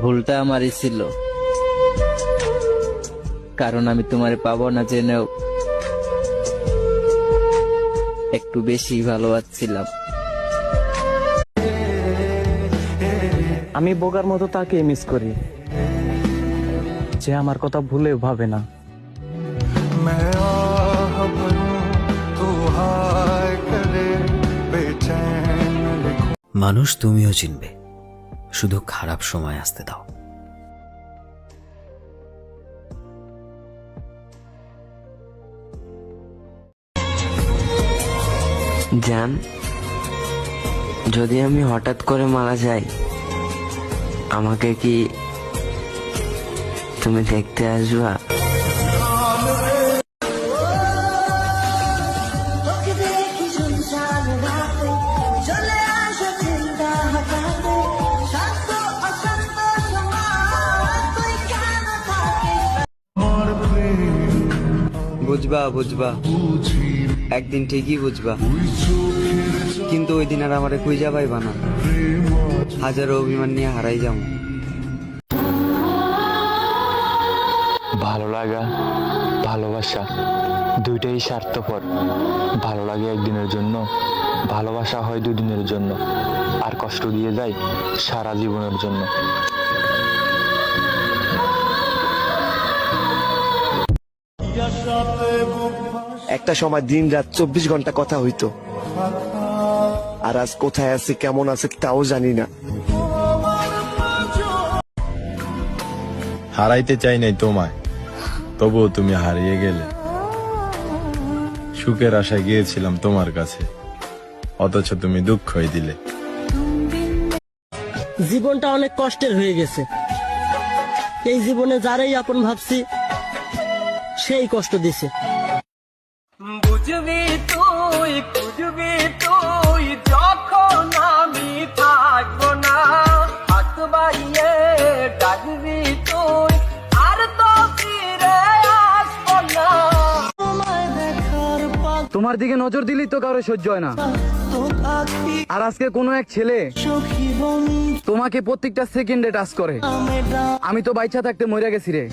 ভুলটা আমারই ছিল। কারণ আমি তোমারে পাবো না জেনেও একটু বেশি ভালোবাসছিলাম আমি বোগার মতো তাকে মিস করি। যে আমার কথা ভুলে ভাবে না। মানুষ তুমিও চিনবে। শুধু খারাপ সময় আসতে দাও। জান, যদি আমি হঠাৎ করে মারা যাই, আমাকে কি তুমি দেখতে আসবা? বুঝবা বুঝবা। একদিন ঠিকই বুঝবা। কিন্তু ওই দিন আর আমারে খুঁজা পাইবা না। হাজারো অভিমান নিয়ে হারাই যাও। ভালো লাগা, ভালোবাসা, দুইটাই স্বার্থপর। ভালো লাগে একদিনের জন্য, ভালোবাসা হয় দুদিনের জন্য। আর কষ্ট দিয়ে যায় সারা জীবনের জন্য। একটা সময় দিন রাত চব্বিশ ঘণ্টা কথা হইতো। আর আজ কোথায় আছে কেমন আছে তাও জানি না। হারাইতে চাই নাই তোমায় তবুও তুমি হারিয়ে গেলে। সুখের আশায় গিয়েছিলাম তোমার কাছে অথচ তুমি দুঃখই দিলে। জীবনটা অনেক কষ্টের হয়ে গেছে। এই জীবনে যারাই আপন ভাবছি সেই কষ্ট দিছে। বুঝবি তুই বুঝবি তুই, যখন আমি থাকব না, হাত ডাকবি তুই তোমার দিকে নজর দিলেই তো কারও সহ্য হয় না। আর আজকে কোনো এক ছেলে তোমাকে প্রত্যেকটা সেকেন্ডে টাচ করে। আমি তো বাইচা থাকতে মরে গেছি রে।